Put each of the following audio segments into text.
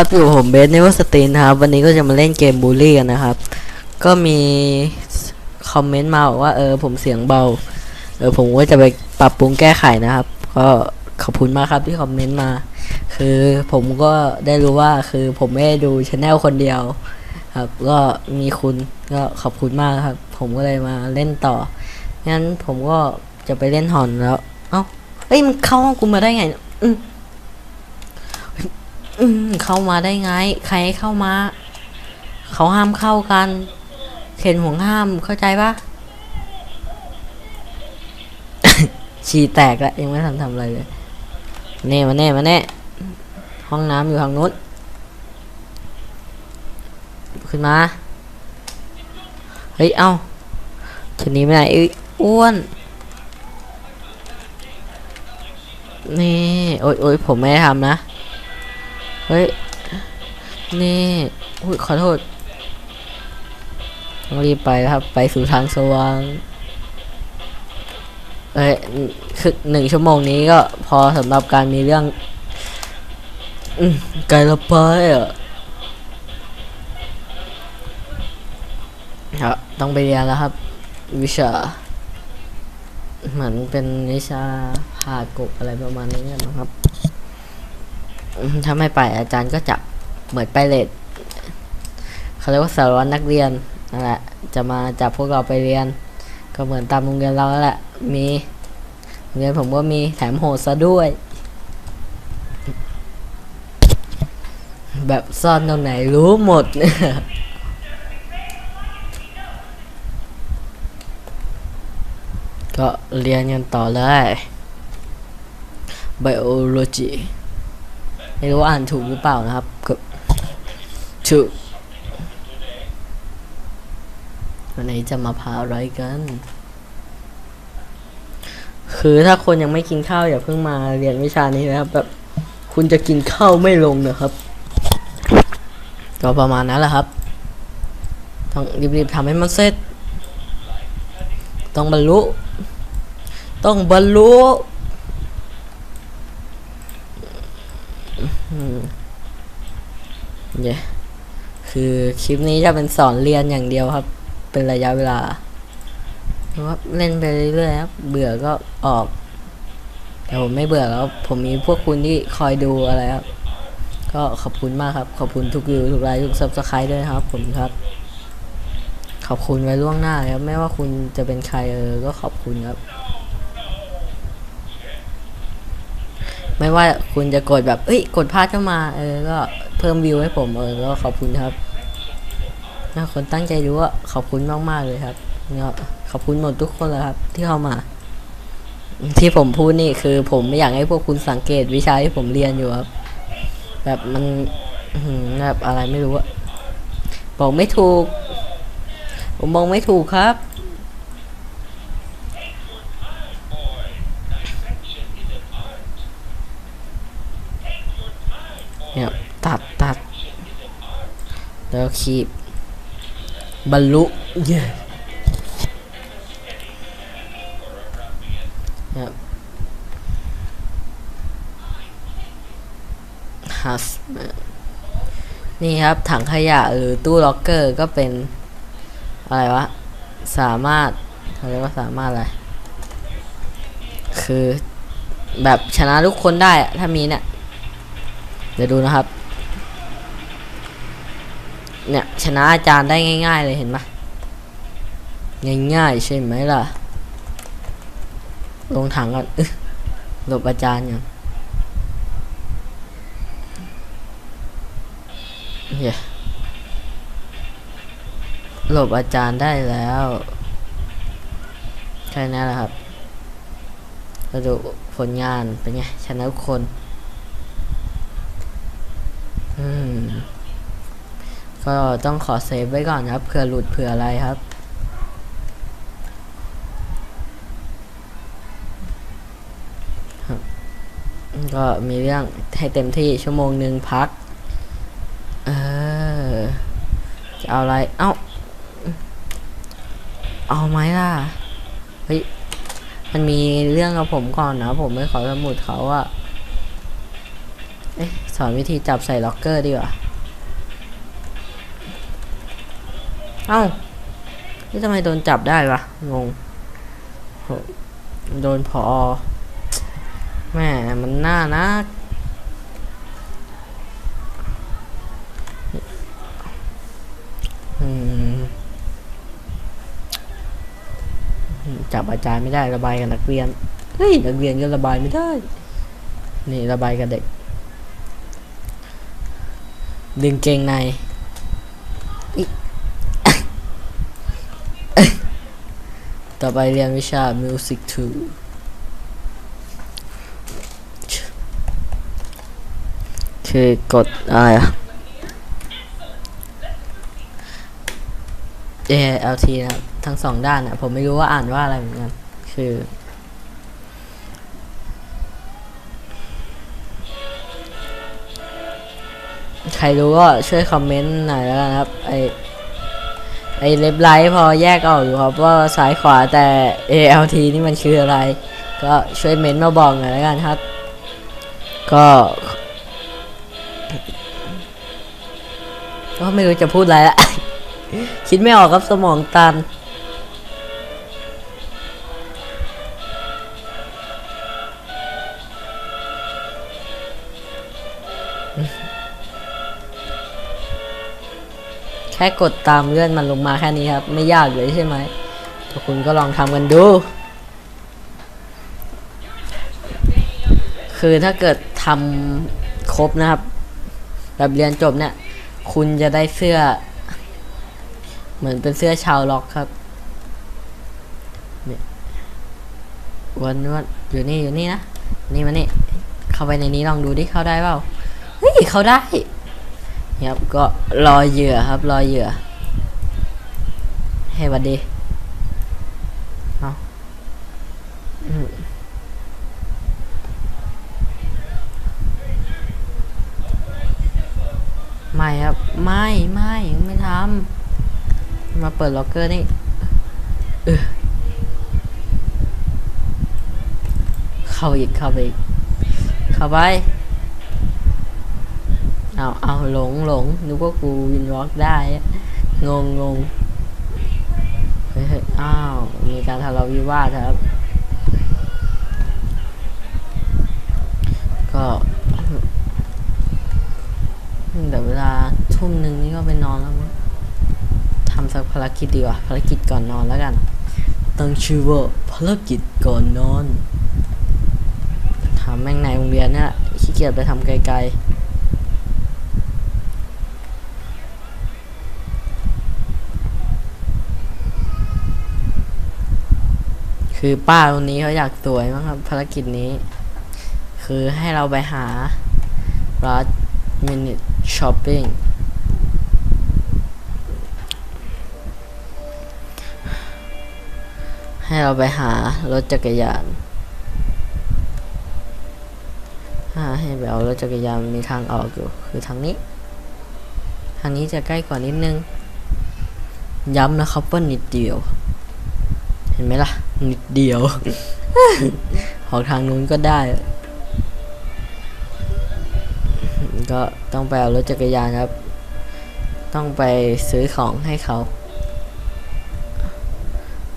ครับอยู่ผมเบสในวัสตีนครับ วันนี้ก็จะมาเล่นเกมบูลลี่กันนะครับ ก็มีคอมเมนต์มาบอกว่าเออผมเสียงเบา เออผมก็จะไปปรับปรุงแก้ไขนะครับ ก็ขอบคุณมากครับที่คอมเมนต์มา คือผมก็ได้รู้ว่าคือผมไม่ได้ดูช anel คนเดียว ครับ ก็มีคุณก็ขอบคุณมากครับ ผมก็เลยมาเล่นต่อ งั้นผมก็จะไปเล่นหอนแล้ว เอ้าเอ้ยมันเข้าห้องกูมาได้ไง อืม อืมเข้ามาได้ไง ใครให้เข้ามา เขาห้ามเข้ากัน เข็นห่วงห้ามเข้าใจปะฉี่แตกแล้วยังไม่ทันทำอะไรเลยเน่มาเน่มาเน่ห้องน้ำอยู่ทางนู้นขึ้นมา เฮ้ย เอ้าชนีไปไหนเอ้ยอ้วน นี่ โอ๊ยโอ๊ยผมไม่ได้ทำนะ เฮ้ย นี่อุ้ยขอโทษต้องรีบไปครับ ไปสู่ทางสว่าง เอ้ย คือหนึ่งชั่วโมงนี้ก็พอสำหรับการมีเรื่อง อืมไกลละไปอะครับต้องไปเรียนแล้วครับ วิชา เหมือนเป็นวิชาผ่ากบอะไรประมาณนี้นะครับ ถ้าไม่ไปอาจารย์ก็จับเหมือนไปเลทเขาเรียกว่าสารวัตรนักเรียนนั่นแหละจะมาจับพวกเราไปเรียน ก็เหมือนตามโรงเรียนเราแล้วแหละ มีโรงเรียนผมก็มีแถมโหดซะด้วย แบบซ่อนตรงไหนรู้หมดก็เรียนกันต่อเลย biology ไม่รู้ว่าอ่านถูกหรือเปล่านะครับก็ถูกวันนี้จะมาพาอะไรกัน คือถ้าคนยังไม่กินข้าวอย่าเพิ่งมาเรียนวิชานี้นะครับแบบคุณจะกินข้าวไม่ลงนะครับ ก็ประมาณนั้นแหละครับ ต้องรีบๆทำให้มันเสร็จ ต้องบรรลุ ต้องบรรลุ อืมเนี่ย คือคลิปนี้จะเป็นสอนเรียนอย่างเดียวครับ เป็นระยะเวลาเพราะว่าเล่นไปเรื่อยๆครับ เบื่อก็ออก แต่ผมไม่เบื่อแล้ว ผมมีพวกคุณที่คอยดูอะไรครับ ก็ขอบคุณมากครับ ขอบคุณทุกวิวทุกไลค์ทุกซับสไครต์ด้วยครับ ผมครับ ขอบคุณไว้ล่วงหน้าเลยครับ ไม่ว่าคุณจะเป็นใครเออ ก็ขอบคุณครับ ไม่ว่าคุณจะกดแบบเอ้ยกดพลาดเข้ามา เออ ก็เพิ่มวิวให้ผมเออก็ขอบคุณครับถ้าคนตั้งใจดูก็ขอบคุณมากๆเลยครับก็ขอบคุณหมดทุกคนเลยครับ ที่เข้ามา ที่ผมพูดนี่คือ ผมไม่อยากให้พวกคุณสังเกตวิชาที่ผมเรียนอยู่ครับ แบบมันแบบอะไรไม่รู้อะบอกไม่ถูก ผมมองไม่ถูกครับ เนี่ยตัดตัดแล้วคีบบรรลุเย้ครับฮัสนี่ครับถังขยะหรือตู้ล็อกเกอร์ก็เป็น อะไรวะ สามารถเรียกว่าสามารถอะไร คือแบบชนะทุกคนได้ถ้ามีเนี่ย เดี๋ยวดูนะครับ เนี่ยชนะอาจารย์ได้ง่าย ๆ เลยเห็นไหมง่ายๆใช่ไหมล่ะ ลงถังก่อนอหลบอาจารย์ก่อนเย้หลบอาจารย์ได้แล้วแค่นั้นแหละครับเราดูผลงานเป็นไงชนะทุกคน ก็ต้องขอเซฟไว้ก่อนครับเผื่อหลุดเผื่ออะไรครับ ก็มีเรื่องให้เต็มที่ชั่วโมงหนึ่งพัก เออ จะเอาอะไร เอ้า เอาไหมล่ะ เฮ้ย มันมีเรื่องกับผมก่อนนะ ผมไม่ขอสมุดเขาอะ สอนวิธีจับใส่ล็อกเกอร์ดีกว่า เอ้า นี่ทำไมโดนจับได้วะ งง โดนพอแม่มันน่านะจับอาจารย์ไม่ได้ระบายกับนักเรียน เฮ้ย นักเรียนก็ระบายไม่ได้ นี่ระบายกับเด็ก ดึงเกงในอิต่อไปเรียนวิชา Music 2 คือกดอะไรอะ ALT นะครับ ทั้งสองด้านนะผมไม่รู้ว่าอ่านว่าอะไรเหมือนกัน คือ ใครรู้ก็ช่วยคอมเมนต์หน่อยแล้วกันครับ ไอไอเล็บไลท์พอแยกออกอยู่ครับว่าซ้ายขวาแต่ ALT นี่มันคืออะไร ก็ช่วยเม้นต์มาบอกหน่อยแล้วกันครับ ก็ก็ไม่รู้จะพูดอะไรละ คิดไม่ออกครับสมองตัน ค่กดตามเลื่อนมันลงมาแค่นี้ครับ ไม่ยากเลยใช่ไหมทุกคุณก็ลองทำกันดู คือถ้าเกิดทำครบนะครับ แบบเรียนจบเนี่ย คุณจะได้เสื้อ เหมือนเป็นเสื้อชาวล็อกครับเนี่ยวันวันอยู่นี่อยู่นี่นะ นี่มานี่ เข้าไปในนี้ลองดูดิ เข้าได้เปล่า เฮ้ย เข้าได้ ครับก็รอเหยื่อครับ รอเหยื่อให้หวัดดีเอาไม่ครับ ไม่ไม่ไม่ทำมาเปิดล็อกเกอร์นี่เออเข้าอีกเข้าไปอีกเข้าไป เอาเอาหลงหลงนึกว่ากูวินวอล์กได้ งงงงเฮ้ยอ้าว มีการทะเลาะวิวาทครับ ก็เดี๋ยวเวลาทุ่มหนึ่งนี่ก็ไปนอนแล้วมั้งทำสักภารกิจดีกว่า ภารกิจก่อนนอนแล้วกัน ตั้งชื่อว่าภารกิจก่อนนอนทำแม่งในโรงเรียนเนี่ยขี้เกียจไปทำไกลๆ คือป้าคนนี้เขาอยากสวยมั้งครับ ภารกิจนี้ คือให้เราไปหา last minute shopping ให้เราไปหารถจักรยานให้ไปเอารถจักรยานมีทางออกอยู่ คือทางนี้ ทางนี้จะใกล้กว่านิดนึง ย้ำนะครับว่านิดเดียว ห็นไหมล่ะ นิดเดียว ออกทางนู้นก็ได้ ก็ต้องไปเอารถจักรยานครับ ต้องไปซื้อของให้เขา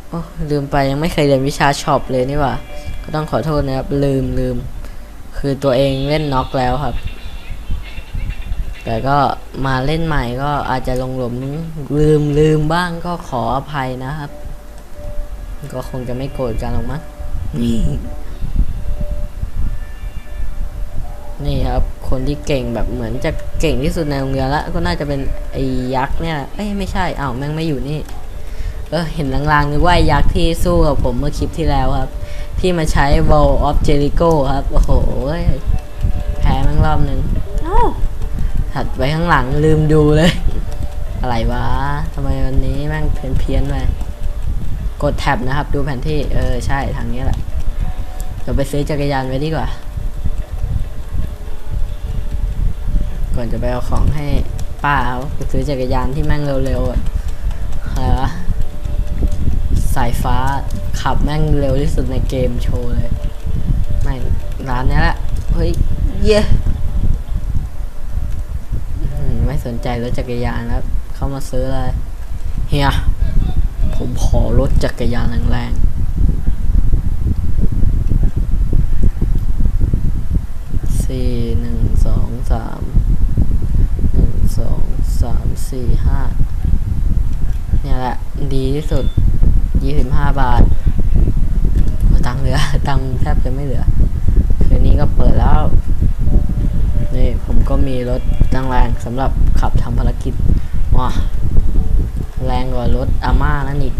โอ้ลืมไปยังไม่เคยเรียนวิชาช็อปเลยนี่หว่า ก็ต้องขอโทษนะครับ ลืมลืม คือตัวเองเล่นน็อกแล้วครับ แต่ก็มาเล่นใหม่ก็อาจจะลงหลุมลืมลืมบ้างก็ขออภัยนะครับ ก็คงจะไม่โกรธกันหรอกมั้งนี่นี่ครับ คนที่เก่งแบบเหมือนจะเก่งที่สุดในโรงเรียนละก็น่าจะเป็นไอ้ยักษ์เนี่ย เอ้ยไม่ใช่อ้าวแม่งไม่อยู่นี่ เออเห็นลางๆนึกว่าไอ้ยักษ์ที่สู้กับผมเมื่อคลิปที่แล้วครับ ที่มาใช้ Wall of Jericho ครับ โอ้โหแพ้แม่งรอบหนึ่งเอ้าถัดไปข้างหลังลืมดูเลย อะไรวะทำไมวันนี้แม่งเพี้ยนเพี้ยนๆไป กดแท็บนะครับ ดูแผนที่ เออ ใช่ทางนี้แหละเดี๋ยวไปซื้อจักรยานไว้ดีกว่า ก่อนจะไปเอาของให้ป้าเขาไปซื้อจักรยานที่แม่งเร็วๆอะไรวะสายฟ้าขับแม่งเร็วที่สุดในเกมโชว์เลยแม่ร้านนี้แหละ เฮ้ย เย้สนใจรถจักรยานแล้ว เข้ามาซื้อเลย เฮีย ผมขอรถจักรยานแรงๆสี่หนึ่งสองสามหนึ่งสองสามสี่ห้าเนี่ยแหละ ดีที่สุดยี่สิบห้าบาทตังเหลือ ตังแทบจะไม่เหลือ คืนนี้ก็เปิดแล้ว นี่ผมก็มีรถจังแรงสำหรับขับทำภารกิจว้า แรงกว่ารถอาม่านั่นอีก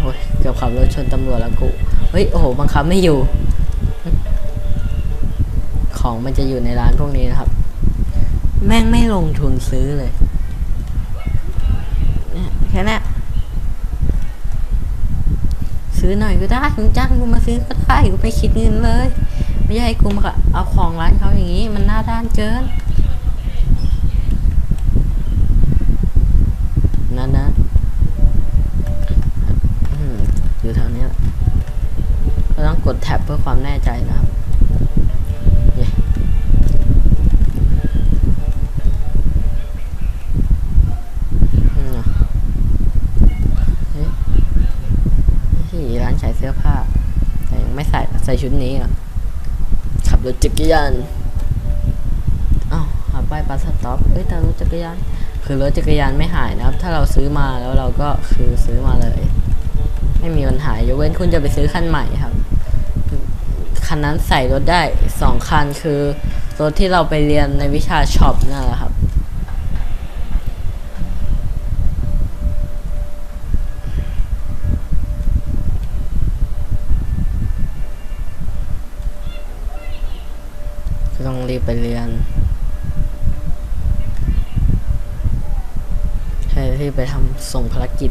โอ้ยเกือบขับรถชนตำรวจแล้วกูเฮ้ยโอ้โหบังคับไม่อยู่ ของมันจะอยู่ในร้านพวกนี้นะครับ แม่งไม่ลงทุนซื้อเลยแค่เนี้ยซื้อหน่อยก็ได้มึงจ้างกูมาซื้อก็ได้กูไม่คิดเงินเลย ไม่ใช่ให้กูมาเอาของร้านเขาอย่างนี้ มันหน้าด้านเกินนนะอืมอยู่แถวนี้แหละก็ต้องกดแท็บเพื่อความแน่ใจนะครับเฮ้ยที่ร้านขายเสื้อผ้า แต่ยังไม่ใส่ใส่ชุดนี้อะขับรถจักรยานอ้าวหาป้ายบัสสต็อปเอ้ยแต่รถจักรยาน คือรถจักรยานไม่หายนะครับ ถ้าเราซื้อมาแล้วเราก็คือซื้อมาเลย ไม่มีปัญหายกเว้นคุณจะไปซื้อคันใหม่ครับ คันนั้นใส่รถได้สองคันคือรถที่เราไปเรียนในวิชาช็อปนั่นแหละครับ ต้องรีบไปเรียนใช่ที่ไปทำส่งภารกิจ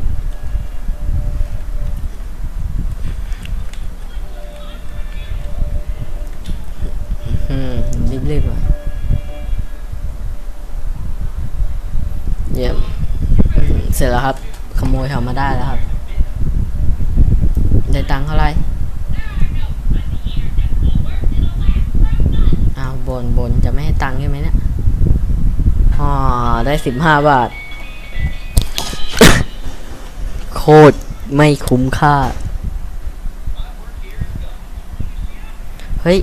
เสร็จแล้วครับ ขโมยเขามาได้แล้วครับ ได้ตังค์เท่าไหร่อ้าวบนบนจะไม่ให้ตังค์ใช่ไหมเนี่ยอ๋อได้สิบห้าบาท โคตรไม่คุ้มค่า เฮ้ย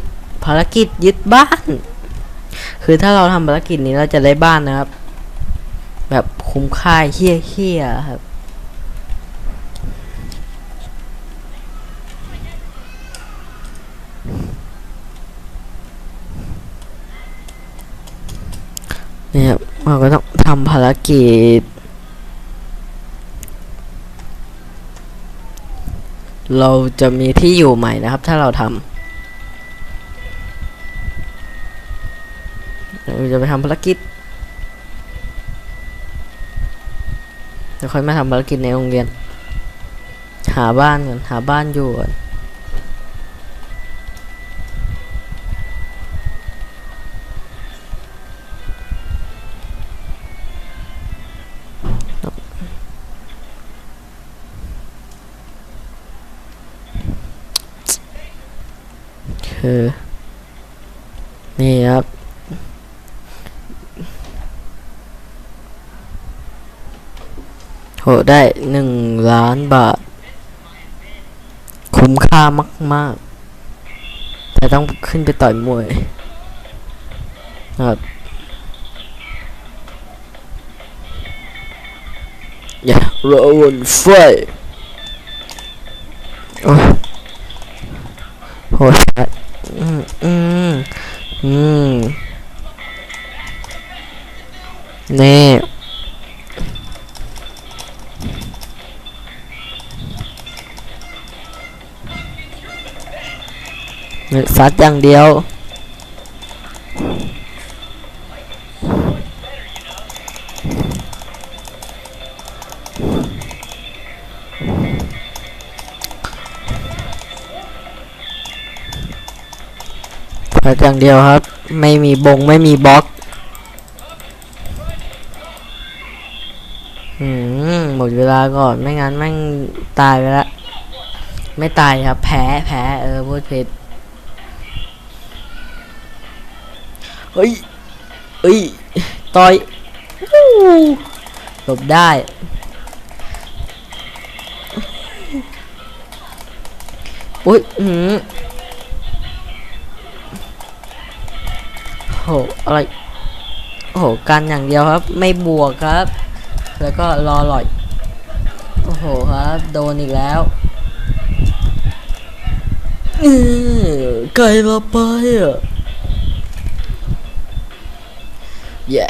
ภารกิจยึดบ้าน คือถ้าเราทำภารกิจนี้เราจะได้บ้านนะครับ แบบ คุ้มค่าเฮี้ยเฮี้ยครับ เนี่ยเราก็ต้องทำภารกิจ เราจะมีที่อยู่ใหม่นะครับ ถ้าเราทำเราจะไปทำภารกิจ ดี๋ยวค่อยมาทำภารกิจในโรงเรียน หาบ้านก่อนหาบ้านอยู่ก่อนคือนี่ครับ โหได้หนึ่งล้านบาท คุ้มค่ามาก ๆ แต่ต้องขึ้นไปต่อยมวยครับอย่าเราวนไฟโอ้ยโหดอืมอืมอืมนี่ ซัดอย่างเดียว ซัดอย่างเดียวครับ ไม่มีบงไม่มีบล็อกหมดเวลาก่อนไม่งั้นแม่งตายไปล้วไม่ตายครับ แพ้แพ้เออพูดผิด เฮ้ยเฮ้ยต่อยหลบได้อุ้ยอืมโหอะไร โอ้โหกันอย่างเดียวครับ ไม่บวกครับ แล้วก็รอหลอย โอ้โหครับ โดนอีกแล้วเออไกลละไปอะ เย้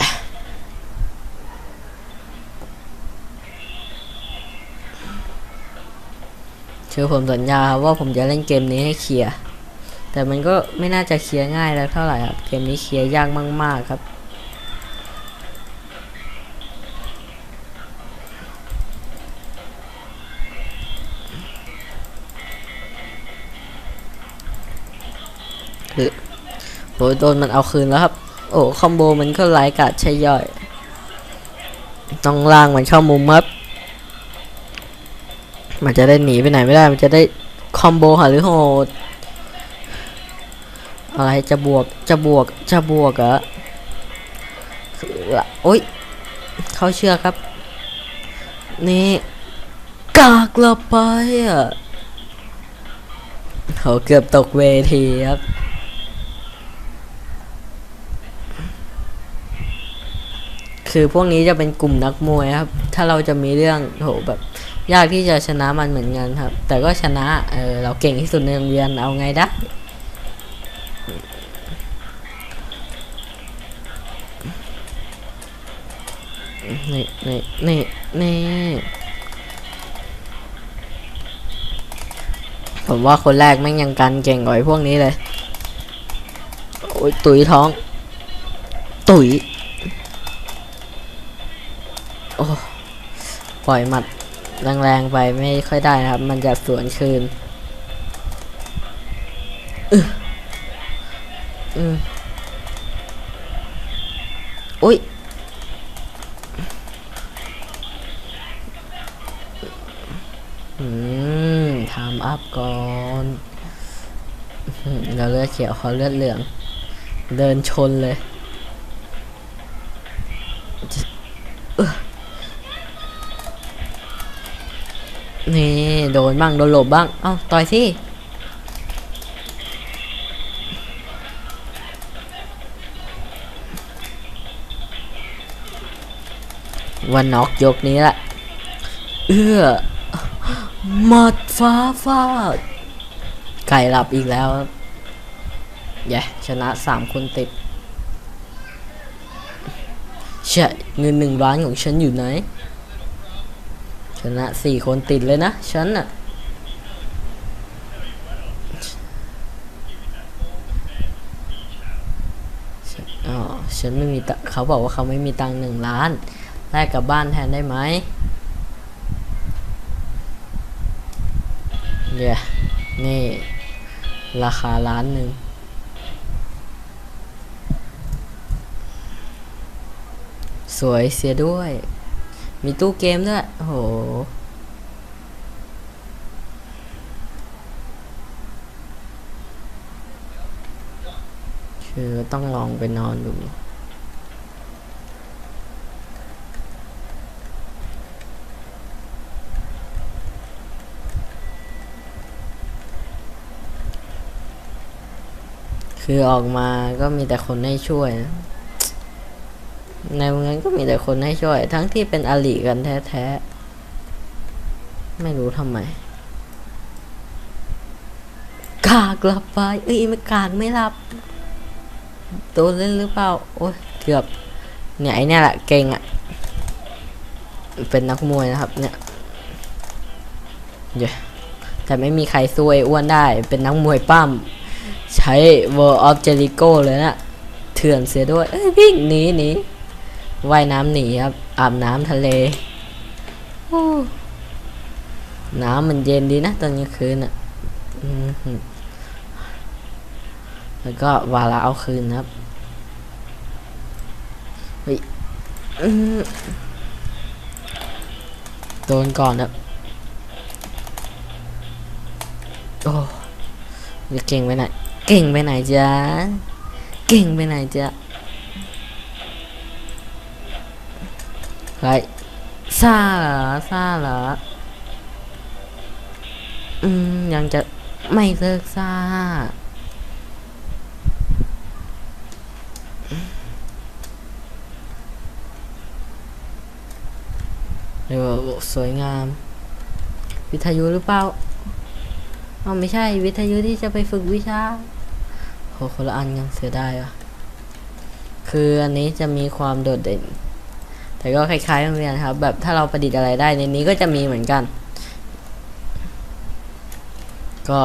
คือผมสัญญาว่าผมจะเล่นเกมนี้ให้เคลียร์ แต่มันก็ไม่น่าจะเคลียร์ง่ายแล้วเท่าไหร่ครับ เกมนี้เคลียร์ยากมาก ๆ ครับ คือโอยโดนมันเอาคืนแล้วครับ โอ้คอมโบมันก็ไร้กาดใช่ย่อยต้องล่างมันเข้ามุมครับมันจะได้หนีไปไหนไม่ได้ มันจะได้คอมโบหาหรือโหดอะไรจะบวกจะบวกจะบวกเหรอะโอ้ยเขาเชื่อครับ นี่กากละไปอะเขาเกือบตกเวทีครับ คือพวกนี้จะเป็นกลุ่มนักมวยครับ ถ้าเราจะมีเรื่องโหแบบยากที่จะชนะมันเหมือนกันครับ แต่ก็ชนะเออเราเก่งที่สุดในโรงเรียนเอาไงได้นี่นี่นี่นี่ผมว่าคนแรกแม่งยังกันเก่งกว่าไอ้พวกนี้เลย โอ้ย ตุยท้อง ตุย โอ้ปล่อยหมัดแรงๆไปไม่ค่อยได้นะครับ มันจะสวนคืนอึอืมอุ้ยอืมทำอัพก่อนเราเลือดเขียวเขาเลือดเหลือง เดินชนเลย โดนบ้างโดนหลบบ้าง เอ้าต่อยสิวันน็อกยกนี้แหละ เอื้อหมัดฟ้าฟาดไก่หลับอีกแล้วแย่ชนะสามคนติดใช่เงินหนึ่งล้านของฉันอยู่ไหน นะสี่คนติดเลยนะ ฉันน่ะ อ๋อ ฉันไม่มีตังเขาบอกว่าเขาไม่มีตังหนึ่งล้าน แลกกับบ้านแทนได้ไหมเดี๋ยนี่ ราคาล้านหนึ่งสวยเสียด้วย มีตู้เกมด้วย โอ้โห คือต้องลองไปนอนดู คือออกมาก็มีแต่คนให้ช่วยนะ ในเมืองก็มีแต่คนให้ช่วย ทั้งที่เป็นอลิกันแท้ๆ ไม่รู้ทำไม กากลับไป เอ้ยไม่กากไม่รับโดนเล่นหรือเปล่า โอ้ยเกือบ เนี่ยไอเนี่ยแหละเก่งอะ่ะ เป็นนักมวยนะครับ เนี่ยเย้แต่ไม่มีใครสู้ไอ้อ้วนได้ เป็นนักมวยปั้ม ใช้ World of Jericho เลยนะเถื่อนเสียด้วย เอ้ยวิ่งหนีหนี ว่ายน้ำหนีครับ อาบน้ำทะเล น้ำมันเย็นดีนะตอนกลางคืนอะแล้วก็วาระเอาคืนครับโดนก่อนครับโอ้จะเก่งไปไหน เก่งไปไหนจ๊ะ เก่งไปไหนจ๊ะ ไรซาเหรอซาเหรอ อืม ยังจะไม่เลิกซาเดี๋ยวสวยงาม วิทยุหรือเปล่าอ๋อไม่ใช่ วิทยุที่จะไปฝึกวิชาโหคนละอันยังเสียดายวะคืออันนี้จะมีความโดดเด่น แต่ก็คล้ายๆโรงเรียนครับ แบบถ้าเราประดิษฐ์อะไรได้ในนี้ก็จะมีเหมือนกัน ก็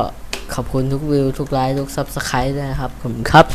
ขอบคุณทุกวิว ทุกไลค์ทุกซับสไครต์ด้วยนะครับผมครับ